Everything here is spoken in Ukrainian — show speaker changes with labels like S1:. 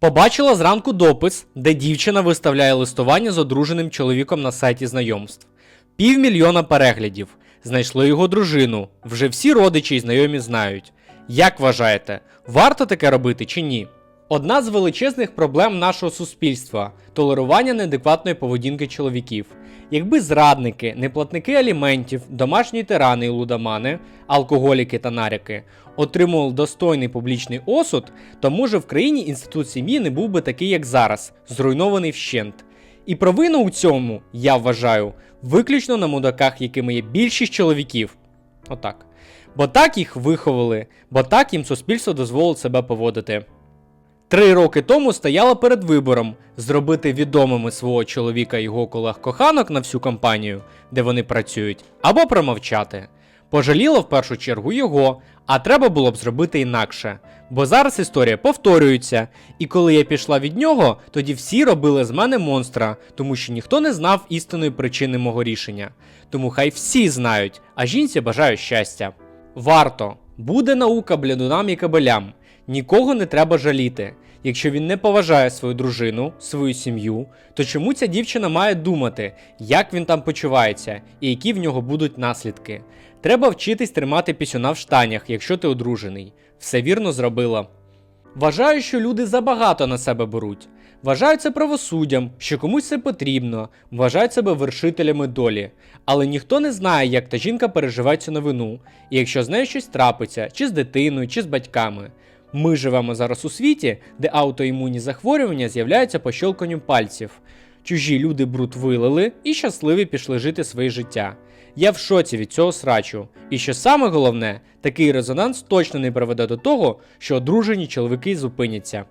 S1: Побачила зранку допис, де дівчина виставляє листування з одруженим чоловіком на сайті знайомств. Півмільйона переглядів. Знайшли його дружину. Вже всі родичі і знайомі знають. Як вважаєте, варто таке робити чи ні? Одна з величезних проблем нашого суспільства толерування неадекватної поведінки чоловіків. Якби зрадники, неплатники аліментів, домашні тирани і лудомани, алкоголіки та наряки отримували достойний публічний осуд, то може в країні інститут сім'ї не був би такий, як зараз, зруйнований вщент. І провину у цьому, я вважаю, виключно на мудаках, якими є більшість чоловіків. Отак. Бо так їх виховали, бо так їм суспільство дозволило себе поводити. Три роки тому стояла перед вибором зробити відомими свого чоловіка і його колег-коханок на всю компанію, де вони працюють, або промовчати. Пожаліла в першу чергу його, а треба було б зробити інакше. Бо зараз історія повторюється, і коли я пішла від нього, тоді всі робили з мене монстра, тому що ніхто не знав істинної причини мого рішення. Тому хай всі знають, а жінці бажаю щастя. Варто, буде наука блядунам і кабелям. Нікого не треба жаліти. Якщо він не поважає свою дружину, свою сім'ю, то чому ця дівчина має думати, як він там почувається і які в нього будуть наслідки? Треба вчитись тримати пісюна в штанях, якщо ти одружений. Все вірно зробила. Вважаю, що люди забагато на себе беруть. Вважають це правосуддям, що комусь це потрібно, вважають себе вершителями долі. Але ніхто не знає, як та жінка переживає цю новину, і якщо з нею щось трапиться, чи з дитиною, чи з батьками. Ми живемо зараз у світі, де аутоімунні захворювання з'являються по пальців. Чужі люди бруд вилили і щасливі пішли жити своє життя. Я в шоці від цього срачу. І що саме головне, такий резонанс точно не приведе до того, що одружені чоловіки зупиняться.